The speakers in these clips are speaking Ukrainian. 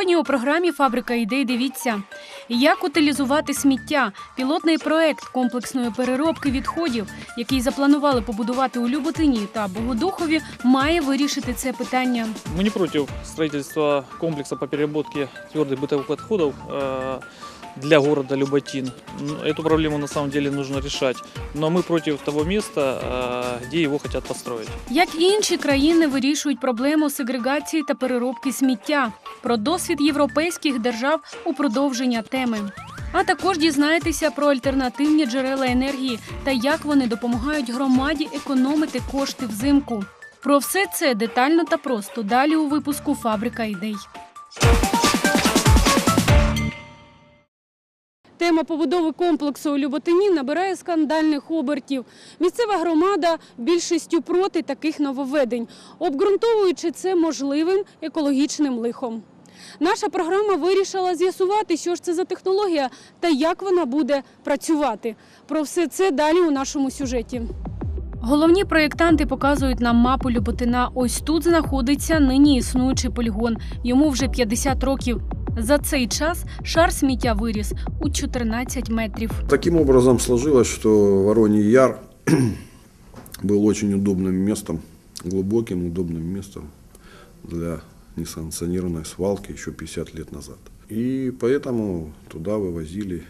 Сьогодні у програмі Фабрика ідей дивіться, як утилізувати сміття, пілотний проект комплексної переробки відходів, який запланували побудувати у Люботині та Богодухові, має вирішити це питання. Мы не против строительства комплекса по переработке твердых бытовых отходов э, для города Люботин. М, Эту проблему на самом деле нужно решать. Но мы против того места, э, где его хотят построить. Як і інші країни вирішують проблему сегрегації та переробки сміття, про досвід європейських держав у продовження теми. А також дізнаєтеся про альтернативні джерела енергії та як вони допомагають громаді економити кошти взимку. Про все це детально та просто далі у випуску Фабрика ідей. Тема побудови комплексу у Люботині набирає скандальних обертів. Місцева громада більшістю проти таких нововведень, обґрунтовуючи це можливим екологічним лихом. Наша програма вирішила з'ясувати, що ж це за технологія та як вона буде працювати. Про все це далі у нашому сюжеті. Головні проєктанти показують нам мапу Люботина. Ось тут знаходиться нині існуючий полігон. Йому вже 50 років. За цей час шар сміття виріс у 14 метрів. Таким образом сложилось, что Вороний Яр был очень удобным местом, глубоким удобным местом для несанкционированной свалки еще 50 лет назад. И поэтому туда вывозили,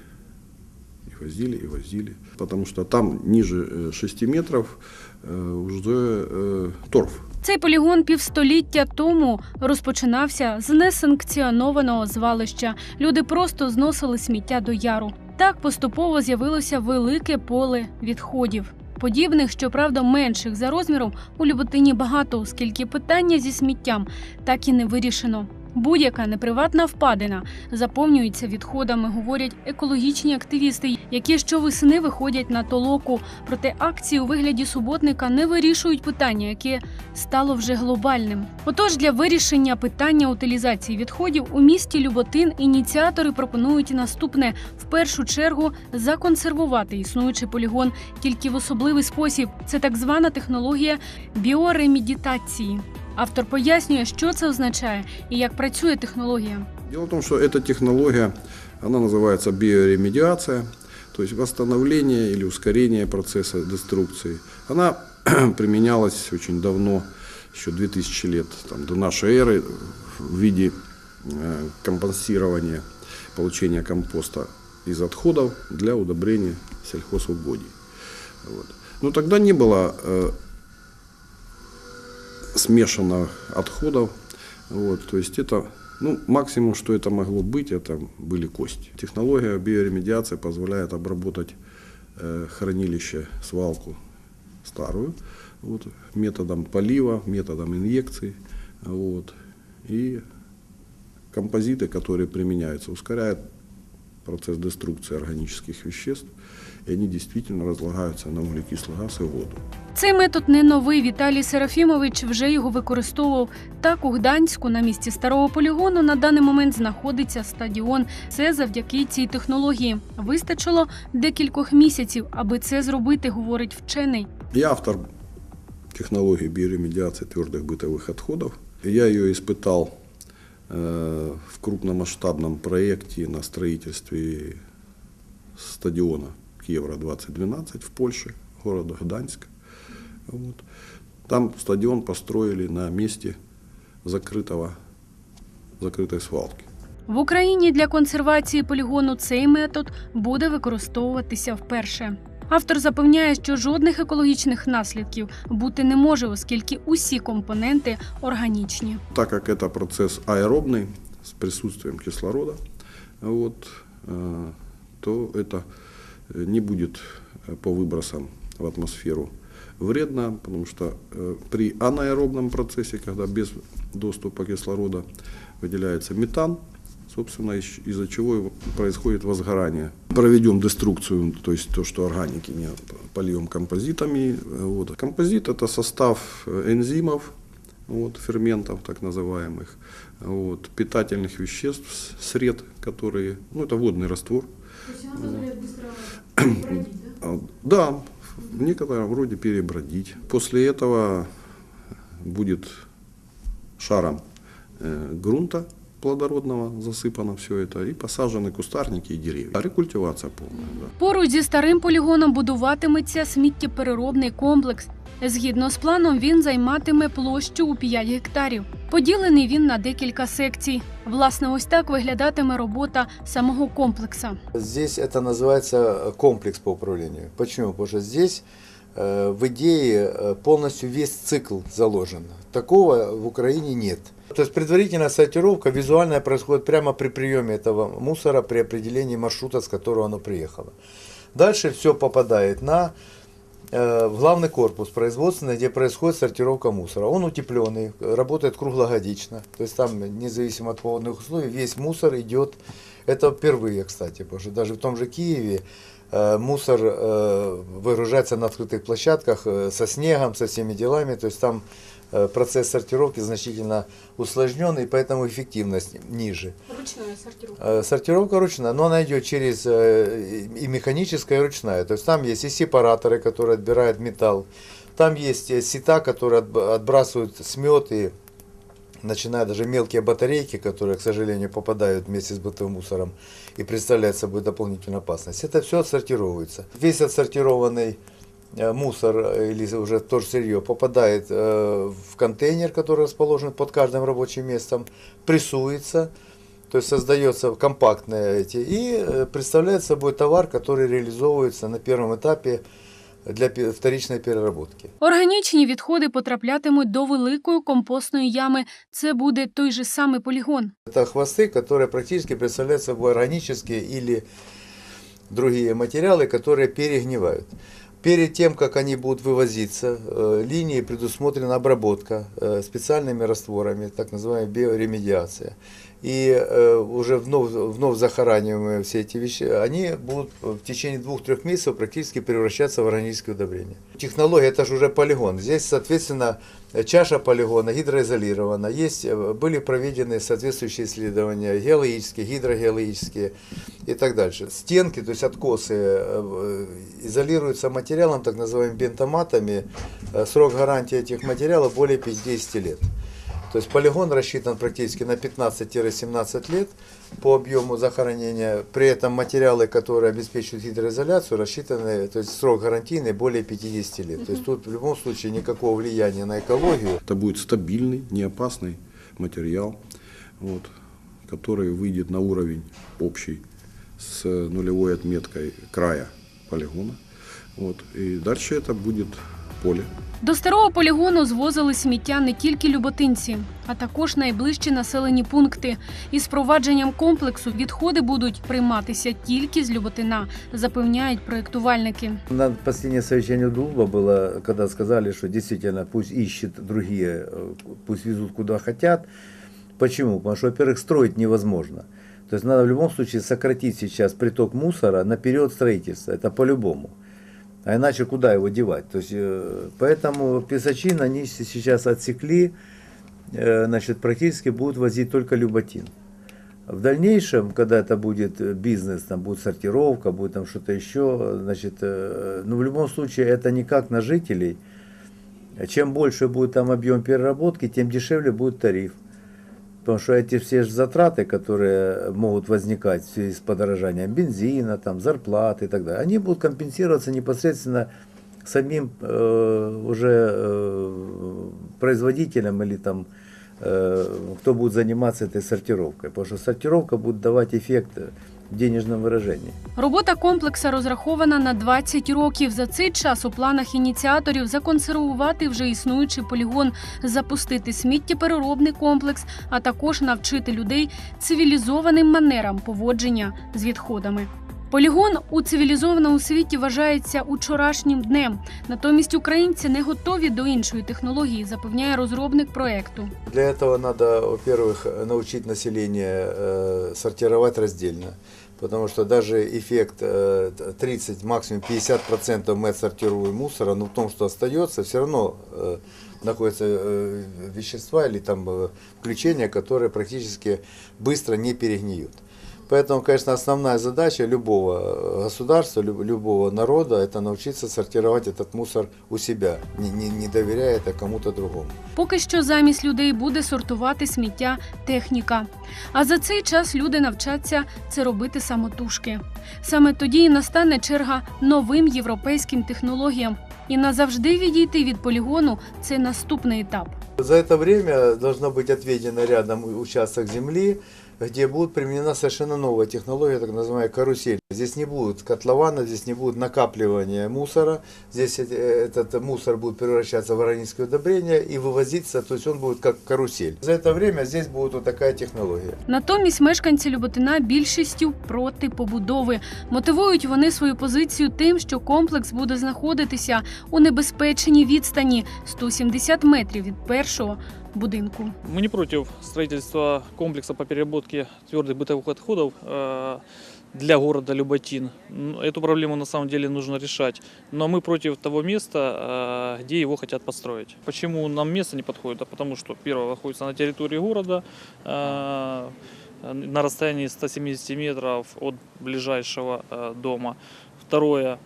и возили, и возили. Потому что там ниже э, 6 метров э, уже э, торф. Цей полігон півстоліття тому розпочинався з несанкціонованого звалища. Люди просто зносили сміття до яру. Так поступово з'явилося велике поле відходів. Подібних, щоправда, менших за розміром у Люботині багато, оскільки питання зі сміттям так і не вирішено. Будь-яка неприватна впадина заповнюється відходами, говорять екологічні активісти, які щовесни виходять на толоку. Проте акції у вигляді суботника не вирішують питання, яке стало вже глобальним. Отож, для вирішення питання утилізації відходів у місті Люботин ініціатори пропонують наступне: в першу чергу законсервувати існуючий полігон тільки в особливий спосіб. Це так звана технологія біоремедітації. Автор пояснює, що це означає і як працює технологія. Дело в том, что эта технология, она называется биоремедиация, то есть восстановление или ускорение процесса деструкции. Она применялась очень давно, еще 2000 лет там, до нашей эры, в виде э, компенсирования, получения компоста из отходов для удобрения сельхозугодий. Вот. Но тогда не было э, смешанных отходов. Вот, то есть это ну, максимум, что это могло быть, это были кости. Технология биоремедиации позволяет обработать э, хранилище, свалку старую, вот, методом полива, методом инъекций. Вот, и композиты, которые применяются, ускоряют процесс деструкции органических веществ, и они действительно разлагаются на углекислый газ и воду. Цей метод не новий. Віталій Серафімович вже його використовував. Так у Гданську на місці старого полігону на даний момент знаходиться стадіон. Це завдяки цій технології. Вистачило декількох місяців, аби це зробити, говорить вчений. Я автор технологии биоремедиации твердых бытовых отходов. Я ее испытал э, в крупномасштабном проекте на строительстве стадиона Евро-2012 в Польше, города Гданьск. Вот. Там стадион построили на месте закрытого, закрытой свалки. В Україні для консервації полігону цей метод буде використовуватися вперше. Автор запевняє, що жодних екологічних наслідків бути не може, оскільки усі компоненти органічні. Так как это процесс аэробный, с присутствием кислорода, вот, э, то это э, не будет э, по выбросам в атмосферу вредно, потому что э, при анаэробном процессе, когда без доступа кислорода выделяется метан, собственно, из- из-за чего происходит возгорание. Проведем деструкцию, то есть то, что органики не польем композитами. э, Вот. Композит – это состав энзимов, вот, ферментов так называемых, вот, питательных веществ, сред, которые, ну это водный раствор. А, Да, в некотором роде перебродить. После этого будет шаром э, грунта плодородного засыпано все это, и посажены кустарники и деревья. А рекультивация полная, да. Поруч зі старим полігоном будуватиметься сміттєпереробний комплекс. Згідно з планом, він займатиме площу у 5 гектарів. Поділений він на декілька секцій. Власне, ось так виглядатиме робота самого комплекса. Здесь это называется комплекс по управлению. Почему? Потому что здесь э, в идее э, полностью весь цикл заложен. Такого в Украине нет. То есть предварительная сортировка визуальная происходит прямо при приеме этого мусора, при определении маршрута, с которого оно приехало. Дальше все попадает на э, в главный корпус производственный, где происходит сортировка мусора. Он утепленный, работает круглогодично. То есть там, независимо от погодных условий, весь мусор идет. Это впервые, кстати, потому что даже в том же Киеве э, мусор э, выгружается на открытых площадках э, со снегом, со всеми делами. То есть там э, процесс сортировки значительно усложнен, и поэтому эффективность ниже. Ручна сортировка. Э, Сортировка ручная, но она идет через э, и механическая, и ручная. То есть там есть и сепараторы, которые отбирают металл, там есть э, сета, которые отб- отбрасывают смет и начиная даже мелкие батарейки, которые, к сожалению, попадают вместе с бытовым мусором и представляют собой дополнительную опасность. Это все отсортировывается. Весь отсортированный э, мусор э, или уже тоже сырье попадает э, в контейнер, который расположен под каждым рабочим местом, прессуется, то есть создается компактные эти, и э, представляет собой товар, который реализовывается на первом этапе для пе- вторичной переработки. Органічні відходи потраплятимуть до великої компостної ями. Це буде той же самий полігон. Это хвосты, которые практически представляют собой органические или другие материалы, которые перегнивают. Перед тем, как они будут вывозиться, э, линии предусмотрена обработка э, специальными растворами, так называемая биоремедиация. И э, уже вновь, вновь захораниваемые все эти вещи, они будут в течение двух-трех месяцев практически превращаться в органические удобрения. Технология это же уже полигон. Здесь, соответственно, чаша полигона гидроизолирована. Есть, э, были проведены соответствующие исследования геологические, гидрогеологические и так дальше. Стенки, то есть откосы, э, изолируются материалом, так называемыми бентоматами. Э, Срок гарантии этих материалов более 50 лет. То есть полигон рассчитан практически на 15-17 лет по объему захоронения. При этом материалы, которые обеспечивают гидроизоляцию, рассчитаны, то есть срок гарантийный более 50 лет. То есть тут в любом случае никакого влияния на экологию. Это будет стабильный, неопасный материал, вот, который выйдет на уровень общий с нулевой отметкой края полигона. Вот, и дальше это будет поле. До старого полігону звозили сміття не тільки люботинці, а також найближчі населені пункти. Із впровадженням комплексу відходи будуть прийматися тільки з Люботина, запевняють проєктувальники. На последнее совещание Дулба было, когда сказали, что действительно пусть ищет другие, э, пусть везут куда хотят. Почему? Потому что, во-первых, строить невозможно. То есть надо в любом случае сократить сейчас приток мусора на период строительства. Это по-любому. А иначе куда его девать? То есть, э, поэтому песочин они с- сейчас отсекли, э, значит, практически будут возить только люботин. В дальнейшем, когда это будет э, бизнес, там будет сортировка, будет там что-то еще, значит, э, ну в любом случае это никак на жителей. Чем больше будет там объем переработки, тем дешевле будет тариф. Потому что эти все же затраты, которые могут возникать в связи с подорожанием бензина, там, зарплаты и так далее, они будут компенсироваться непосредственно самим э, уже э, производителем или там, э, кто будет заниматься этой сортировкой. Потому что сортировка будет давать эффект в денежном выражении. Робота комплекса розрахована на 20 років. За цей час у планах ініціаторів законсервувати вже існуючий полігон, запустити сміттєпереробний комплекс, а також навчити людей цивілізованим манерам поводження з відходами. Полігон у цивілізованому світі вважається учорашнім днем. Натомість українці не готові до іншої технології, запевняє розробник проекту. Для этого надо, во-первых, научить население э, сортировать раздельно. Потому что даже эффект э, 30, максимум 50% мы отсортируем мусора, но в том, что остается, все равно э, находятся э, вещества или там э, включения, которые практически быстро не перегниют. Поэтому, конечно, основная задача любого э, государства, люб- любого народа – это научиться сортировать этот мусор у себя, не, не, не доверяя это кому-то другому. Поки що замість людей буде сортувати сміття техніка. А за цей час люди навчаться це робити самотужки. Саме тоді і настане черга новим європейським технологіям. І назавжди відійти від полігону це наступний етап. За это время должно быть отведено рядом участок земли, где будет применена совершенно новая технология, так называемая карусель. Здесь не будет котлована, здесь не будет накапливания мусора, здесь э, этот мусор будет превращаться в органическое удобрение и вывозиться, то есть он будет как карусель. За это время здесь будет вот такая технология. Натомість мешканці Люботина більшістю проти побудови. Мотивують вони свою позицію тим, що комплекс буде знаходитися у небезпечній відстані 170 метрів від першого будинку. Мы не против строительства комплекса по переработке твердых бытовых отходов э, для города Люботин. Эту проблему на самом деле нужно решать. Но мы против того места, э, где его хотят построить. Почему нам место не подходит? А потому что, первое, находится на территории города, э, на расстоянии 170 метров от ближайшего дома. Второе,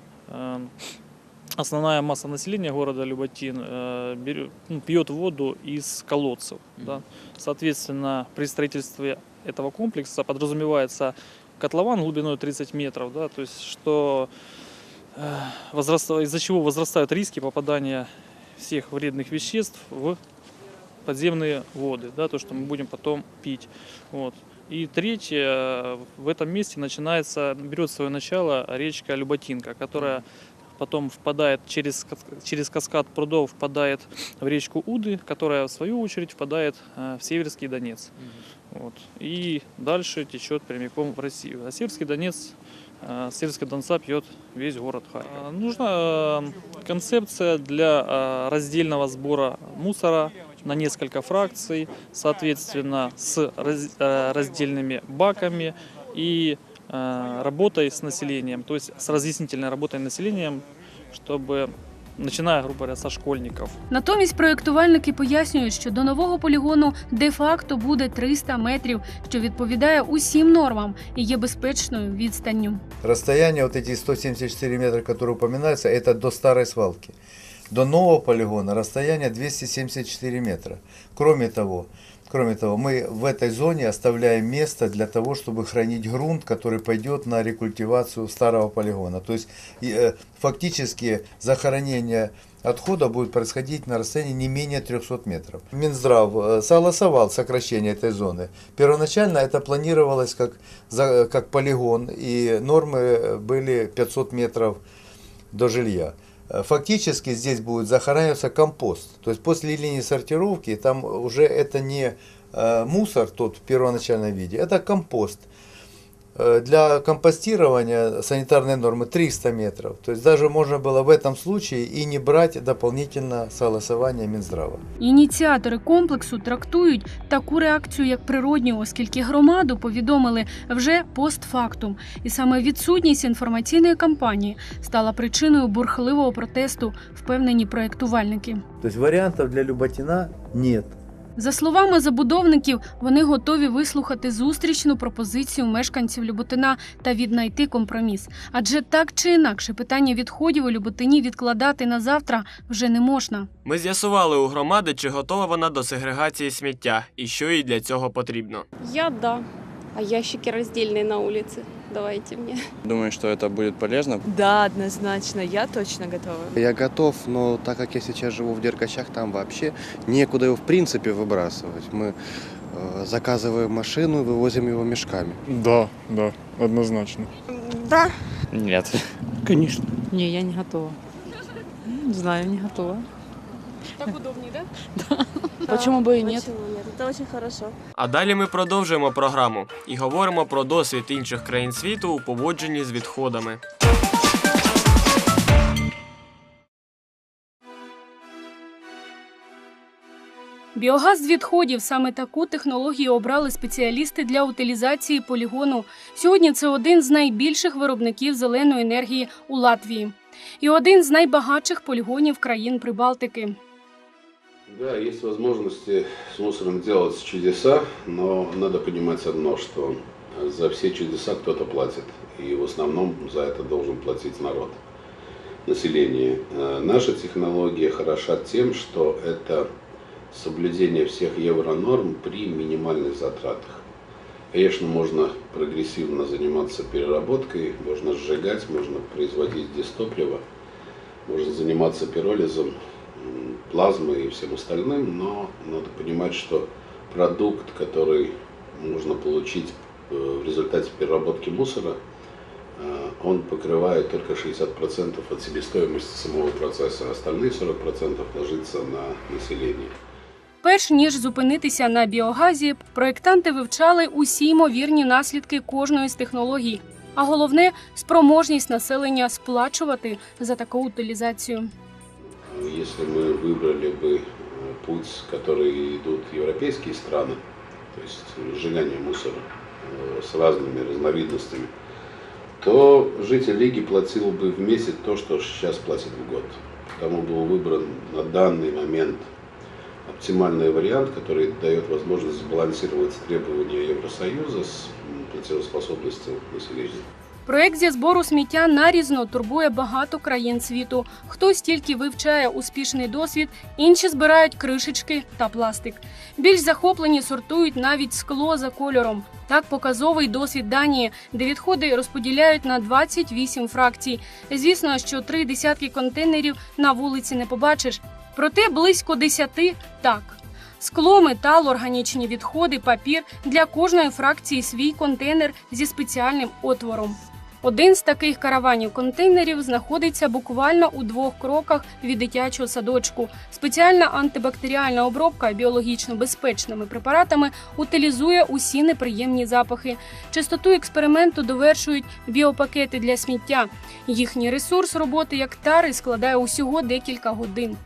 основная масса населения города Люботин э, ну, пьет воду из колодцев. Да? Соответственно, при строительстве этого комплекса подразумевается котлован глубиной 30 метров, да, то есть что э, возраста- из-за чего возрастают риски попадания всех вредных веществ в подземные воды, да, то, что мы будем потом пить. Вот. И третье, э, в этом месте начинается, берет свое начало речка Люботинка, которая потом впадает через, через каскад прудов, впадает в речку Уды, которая в свою очередь впадает э, в Северский Донец. Вот. И дальше течет прямиком в Россию. А Северский Донец, э, с Северского Донца пьет весь город Харьков. А, Нужна э, концепция для раздельного сбора мусора на несколько фракций, соответственно, с раз- раздельными баками и работой с населением, то есть с разъяснительной работой с населением, чтобы, начиная, грубо говоря, со школьников, Натомість проєктувальники пояснюють, що до нового полігону де-факто буде 300 метрів, що відповідає усім нормам і є безпечною відстанню. Расстояние, вот эти 174 метра, которые упоминаются, это до старой свалки. До нового полигона расстояние 274 метра. Кроме того, кроме того, мы в этой зоне оставляем место для того, чтобы хранить грунт, который пойдет на рекультивацию старого полигона. То есть э, фактически захоронение отхода будет происходить на расстоянии не менее 300 метров. Минздрав э, согласовал сокращение этой зоны. Первоначально это планировалось как, за- как полигон, и нормы были 500 метров до жилья. Э, Фактически здесь будет захораниваться компост. То есть после линии сортировки там уже это не э, мусор тот в первоначальном виде, это компост. Э, Для компостирования санитарные нормы 300 метров. То есть даже можно было в этом случае и не брать дополнительно согласование Минздрава. Ініціатори комплексу трактують таку реакцію як природню, оскільки громаду повідомили вже постфактум. І саме відсутність інформаційної кампанії стала причиною бурхливого протесту, впевнені проєктувальники. То есть вариантов для Люботина нет. За словами забудовників, вони готові вислухати зустрічну пропозицію мешканців Люботина та віднайти компроміс. Адже так чи інакше питання відходів у Люботині відкладати на завтра вже не можна. Ми з'ясували у громади, чи готова вона до сегрегації сміття і що їй для цього потрібно. Я да. А ящики раздельные на улице. Давайте мне. Думаю, что это будет полезно. Да, однозначно, я точно готова. Я готов, но так как я сейчас живу в Деркачах, там вообще некуда его в принципе выбрасывать. Мы э, заказываем машину и вывозим его мешками. Да, да, однозначно. Да. Нет. Конечно. Не, я не готова. Не знаю, не готова. Так удобніше, да? Почему бы и нет? Почему нет? Это очень хорошо. А далі ми продовжуємо програму і говоримо про досвід інших країн світу у поводженні з відходами. Біогаз з відходів саме таку технологію обрали спеціалісти для утилізації полігону. Сьогодні це один з найбільших виробників зеленої енергії у Латвії і один з найбагатших полігонів країн Прибалтики. Да, есть возможности с мусором делать чудеса, но надо понимать одно, что за все чудеса кто-то платит. И в основном за это должен платить народ, население. Э, Наша технология хороша тем, что это соблюдение всех евронорм при минимальных затратах. Конечно, можно прогрессивно заниматься переработкой, можно сжигать, можно производить дистопливо, можно заниматься пиролизом, плазмой и всем остальным, но надо понимать, что продукт, который можно получить э, в результате переработки мусора, э, он покрывает только 60% от себестоимости самого процесса, а остальные 40% ложится на население. Перш ніж зупинитися на біогазі, проєктанти вивчали усі ймовірні наслідки кожної з технологій. А головне спроможність населення сплачувати за таку утилізацію. Если мы выбрали бы э, путь, который идут европейские страны, то есть сжигание мусора э, с разными разновидностями, то житель Риги платил бы в месяц то, что сейчас платит в год. Потому был выбран на данный момент оптимальный вариант, который дает возможность сбалансировать требования Евросоюза с платежеспособностью населения. Проект зі збору сміття нарізно турбує багато країн світу. Хтось тільки вивчає успішний досвід, інші збирають кришечки та пластик. Більш захоплені сортують навіть скло за кольором. Так показовий досвід Данії, де відходи розподіляють на 28 фракцій. Звісно, що три десятки контейнерів на вулиці не побачиш. Проте близько десяти так. Скло, метал, органічні відходи, папір для кожної фракції свій контейнер зі спеціальним отвором. Один з таких караванів контейнерів знаходиться буквально у двох кроках від дитячого садочку. Спеціальна антибактеріальна обробка біологічно безпечними препаратами утилізує усі неприємні запахи. Чистоту експерименту довершують біопакети для сміття. Їхній ресурс роботи як тари складає усього декілька годин.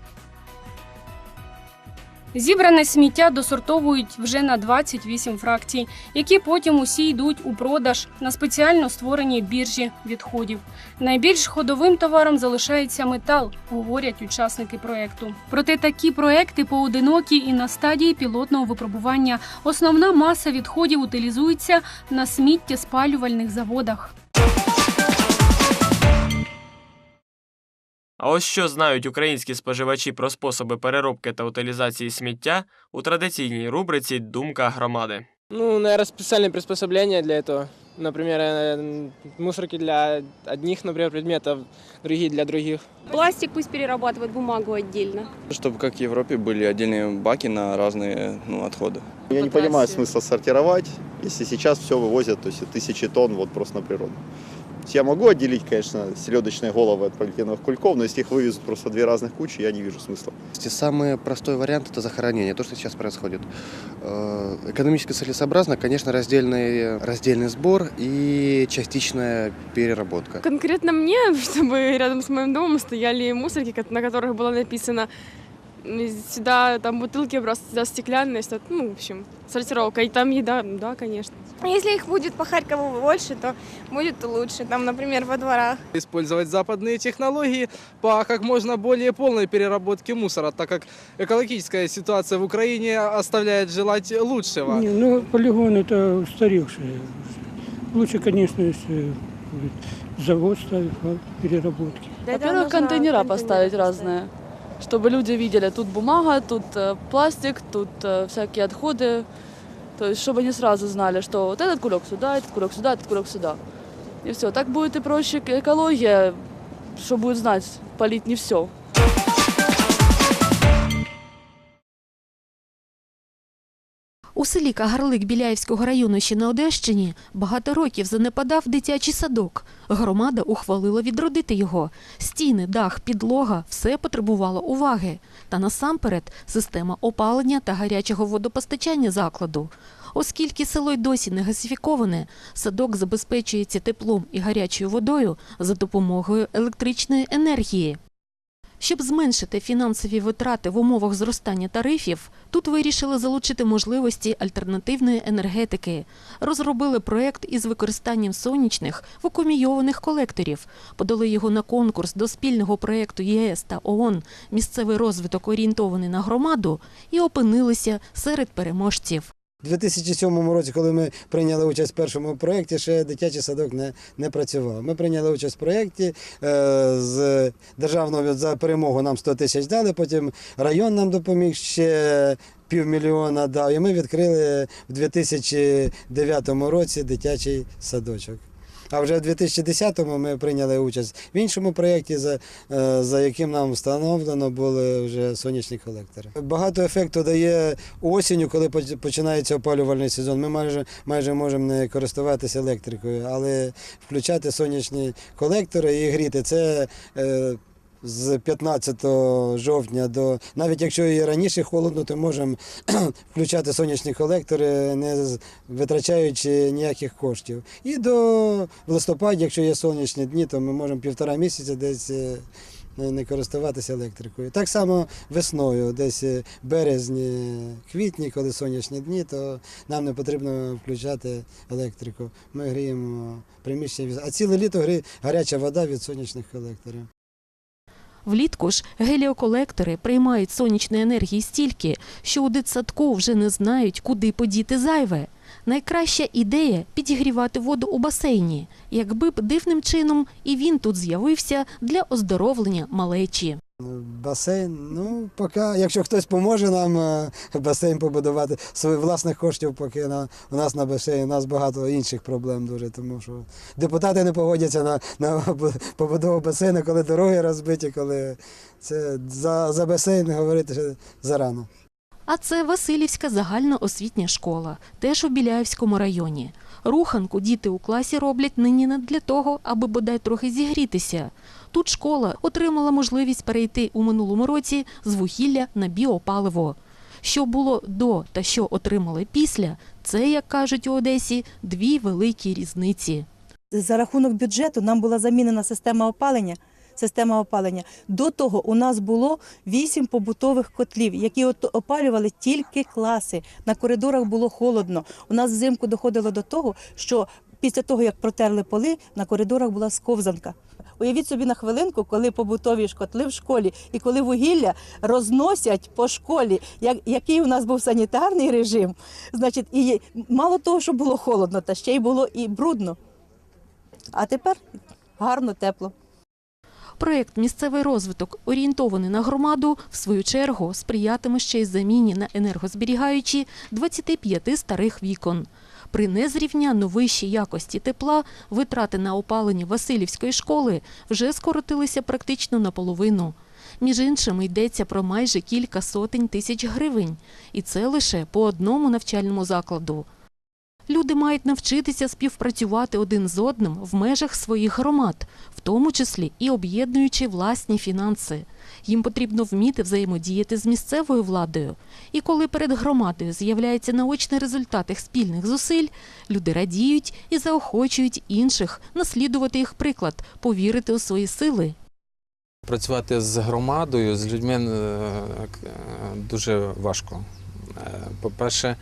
Зібране сміття досортовують вже на 28 фракцій, які потім усі йдуть у продаж на спеціально створені біржі відходів. Найбільш ходовим товаром залишається метал, говорять учасники проекту. Проте такі проекти поодинокі і на стадії пілотного випробування. Основна маса відходів утилізується на сміттєспалювальних заводах. А ось що знають українські споживачі про способи переробки та утилізації сміття у традиційній рубриці Думка громади. Ну, наверное, специальные приспособления для этого. Например, э, мусорки для одних, например, предметов, другие для других. Пластик пусть перерабатывают, бумагу отдельно. Чтобы как в Европе были отдельные баки на разные ну, отходы. Я не понимаю смысла сортировать, если сейчас все вывозят, то есть тысячи тонн вот просто на природу. То есть Я могу отделить, конечно, селедочные головы от полиэтиленовых кульков, но если их вывезут просто две разных кучи, я не вижу смысла. И Самый простой вариант – это захоронение, то, что сейчас происходит. Э, Экономически целесообразно, конечно, раздельный, раздельный сбор и частичная переработка. Конкретно мне, чтобы рядом с моим домом стояли мусорки, ко- на которых было написано сюда там бутылки просто сюда стеклянные, что ну, в общем, сортировка. И там еда, да, конечно. Если их будет по Харькову больше, то будет лучше. Там, например, во дворах. Использовать западные технологии по как можно более полной переработке мусора, так как экологическая ситуация в Украине оставляет желать лучшего. Не, ну, полигон это устаревший. Лучше, конечно, если будет завод ставить по переработке. Во-первых, контейнера поставить разные, чтобы люди видели, тут бумага, тут э, пластик, тут э, всякие отходы. То есть, чтобы они сразу знали, что вот этот кулек сюда, этот кулек сюда, этот кулек сюда. И все. Так будет и проще экология, что будет знать, полить не все. Селі Кагарлик Біляївського району, що на Одещині, багато років занепадав дитячий садок. Громада ухвалила відродити його. Стіни, дах, підлога – все потребувало уваги. Та насамперед система опалення та гарячого водопостачання закладу. Оскільки село й досі не газифіковане, садок забезпечується теплом і гарячою водою за допомогою електричної енергії. Щоб зменшити фінансові витрати в умовах зростання тарифів, тут вирішили залучити можливості альтернативної енергетики. Розробили проект із використанням сонячних вакуумійованих колекторів, подали його на конкурс до спільного проекту ЄС та ООН «Місцевий розвиток орієнтований на громаду» і опинилися серед переможців. У 2007 році, коли ми прийняли участь в першому проєкті, ще дитячий садок не, не працював. Ми прийняли участь в проєкті е, з державного за перемогу нам 100 тисяч дали, потім район нам допоміг ще півмільйона дав. І ми відкрили в 2009 році дитячий садочок. А вже в 2010-му ми прийняли участь в іншому проєкті, за, е, за яким нам встановлено були вже сонячні колектори. Багато ефекту дає осінню, коли починається опалювальний сезон. Ми майже, майже можемо не користуватися електрикою, але включати сонячні колектори і гріти це. З 15 жовтня до навіть якщо і раніше холодно, то можемо включати сонячні колектори, не витрачаючи ніяких коштів. І до в листопаді, якщо є сонячні дні, то ми можемо півтора місяця десь е, не користуватися електрикою. Так само весною, десь е, березні, квітні, коли сонячні дні, то нам не потрібно включати електрику. Ми гріємо приміщення, а ціле літо гаряча вода від сонячних колекторів. Влітку ж геліоколектори приймають сонячної енергії стільки, що у дитсадку вже не знають, куди подіти зайве. Найкраща ідея підігрівати воду у басейні, якби б дивним чином і він тут з'явився для оздоровлення малечі. Басейн, ну поки, якщо хтось поможе нам е, басейн побудувати своїх власних коштів, поки на у нас на басейні, у нас багато інших проблем дуже, тому що депутати не погодяться на, на побудову басейну, коли дороги розбиті, коли це за, за басейн говорити ще зарано. А це Васильівська загальноосвітня школа, теж у Біляївському районі. Руханку діти у класі роблять нині не для того, аби бодай трохи зігрітися. Тут школа отримала можливість перейти у минулому році з вугілля на біопаливо. Що було до та що отримали після, це, як кажуть у Одесі, дві великі різниці. За рахунок бюджету нам була замінена система опалення. Система опалення. До того у нас було вісім побутових котлів, які опалювали тільки класи. На коридорах було холодно. У нас взимку доходило до того, що після того, як протерли поли, на коридорах була сковзанка. Уявіть собі на хвилинку, коли побутові ж котли в школі і коли вугілля розносять по школі, як, який у нас був санітарний режим, значить, і мало того, що було холодно, та ще й було і брудно. А тепер гарно, тепло. Проєкт Місцевий розвиток, орієнтований на громаду, в свою чергу сприятиме ще й заміні на енергозберігаючі 25 старих вікон. При незрівняно вищій якості тепла витрати на опалення Васильівської школи вже скоротилися практично наполовину. Між іншим, йдеться про майже кілька сотень тисяч гривень. І це лише по одному навчальному закладу. Люди мають навчитися співпрацювати один з одним в межах своїх громад, в тому числі і об'єднуючи власні фінанси. Їм потрібно вміти взаємодіяти з місцевою владою. І коли перед громадою з'являється наочний результат їх спільних зусиль, люди радіють і заохочують інших наслідувати їх приклад, повірити у свої сили. Працювати з громадою, з людьми е, дуже важко. Е, По-перше,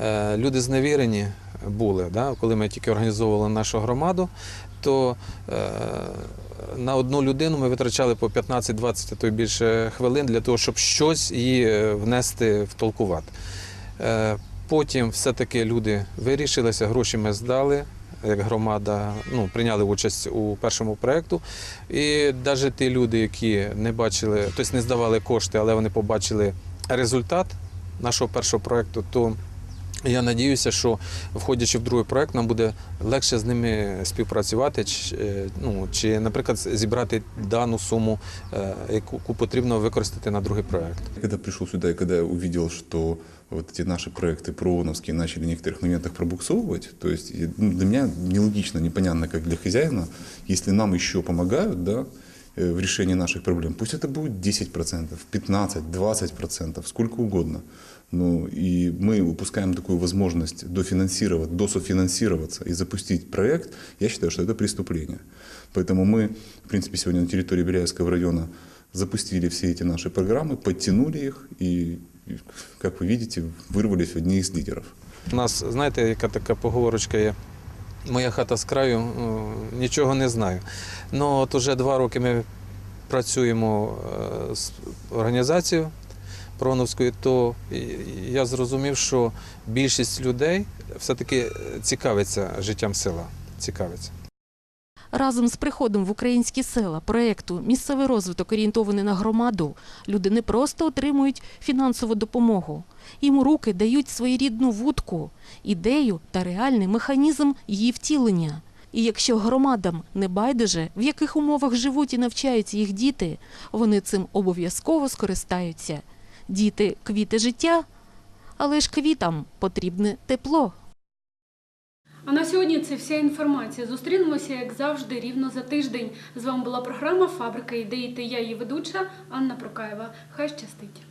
е, люди зневірені були, да? коли ми тільки організовували нашу громаду, то на одну людину ми витрачали по 15-20, а то й більше хвилин для того, щоб щось її е, внести, втолкувати. Е, Потім все-таки люди вирішилися, гроші ми здали. Як громада ну, прийняли участь у першому проєкту. І навіть ті люди, які не бачили, тобто не здавали кошти, але вони побачили результат нашого першого проєкту, то я надіюся, що входячи в другий проєкт, нам буде легше з ними співпрацювати, чи, е, ну, чи наприклад, зібрати дану суму, е, яку яку потрібно використати на другий проєкт. Когда пришел сюда и когда увидел, что вот эти наши проекты прооновские начали в некоторых моментах пробуксовывать, то есть и, ну, для меня нелогично, непонятно, как для хозяина, если нам еще помогают, да, э, в решении наших проблем, пусть это будет 10%, 15%, 20%, сколько угодно. Ну, и мы упускаем такую возможность дофинансировать, дософинансироваться и запустить проект, я считаю, что это преступление. Поэтому мы, в принципе, сегодня на территории Беляевского района запустили все эти наши программы, подтянули их и, и, как вы видите, вырвались в одни из лидеров. У нас, знаєте, яка така поговорочка є. Моя хата з краю, нічого не знаю. Ну от уже два роки ми працюємо е, з організацією Проновською, то я зрозумів, що більшість людей все-таки цікавиться життям села. Цікавиться. Разом з приходом в українські села проєкту Місцевий розвиток орієнтований на громаду люди не просто отримують фінансову допомогу. Їм у руки дають своєрідну вудку, ідею та реальний механізм її втілення. І якщо громадам не байдуже, в яких умовах живуть і навчаються їх діти, вони цим обов'язково скористаються. Діти квіти життя, але ж квітам потрібне тепло. А на сьогодні це вся інформація. Зустрінемося, як завжди, рівно за тиждень. З вами була програма Фабрика ідеї та я її ведуча Анна Прокаєва. Хай щастить.